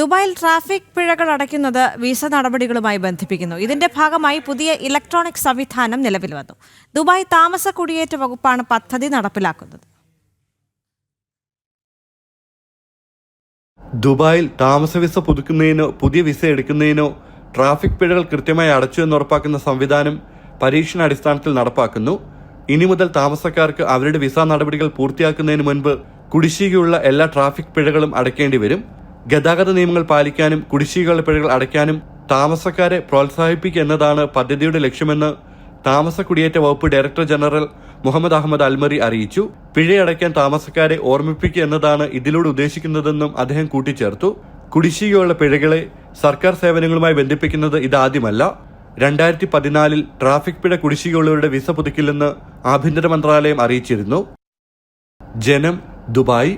ദുബായിൽ ട്രാഫിക് പിഴകൾ അടയ്ക്കുന്നത് വിസ നടപടികളുമായി ബന്ധിപ്പിക്കുന്നു. ഇതിന്റെ ഭാഗമായി പുതിയ ഇലക്ട്രോണിക് സംവിധാനം നിലവിൽ വന്നു. ദുബായ് താമസ കുടിയേറ്റ വകുപ്പാണ് പദ്ധതി നടപ്പിലാക്കുന്നത്. ദുബായിൽ താമസ വിസ പുതുക്കുന്നതിനോ പുതിയ വിസ എടുക്കുന്നതിനോ ട്രാഫിക് പിഴകൾ കൃത്യമായി അടച്ചു എന്ന് ഉറപ്പാക്കുന്ന സംവിധാനം പരീക്ഷണാടിസ്ഥാനത്തിൽ നടപ്പാക്കുന്നു. ഇനി മുതൽ താമസക്കാർക്ക് അവരുടെ വിസ നടപടികൾ പൂർത്തിയാക്കുന്നതിന് മുൻപ് കുടിശ്ശികയുള്ള എല്ലാ ട്രാഫിക് പിഴകളും അടയ്ക്കേണ്ടി വരും. ഗതാഗത നിയമങ്ങൾ പാലിക്കാനും കുടിശ്ശികളുടെ പിഴകൾ അടയ്ക്കാനും താമസക്കാരെ പ്രോത്സാഹിപ്പിക്കുക എന്നതാണ് പദ്ധതിയുടെ ലക്ഷ്യമെന്ന് താമസ കുടിയേറ്റ വകുപ്പ് director general Mohammed Ahmed Almarri അറിയിച്ചു. പിഴയടയ്ക്കാൻ താമസക്കാരെ ഓർമ്മിപ്പിക്കുക എന്നതാണ് ഇതിലൂടെ ഉദ്ദേശിക്കുന്നതെന്നും അദ്ദേഹം കൂട്ടിച്ചേർത്തു. കുടിശ്ശികയുള്ള പിഴകളെ സർക്കാർ സേവനങ്ങളുമായി ബന്ധിപ്പിക്കുന്നത് ഇതാദ്യമല്ല. രണ്ടായിരത്തി പതിനാലിൽ ട്രാഫിക് പിഴ കുടിശ്ശികയുള്ളവരുടെ വിസ പുതുക്കില്ലെന്ന് ആഭ്യന്തര മന്ത്രാലയം അറിയിച്ചിരുന്നു. ജനം ദുബായ്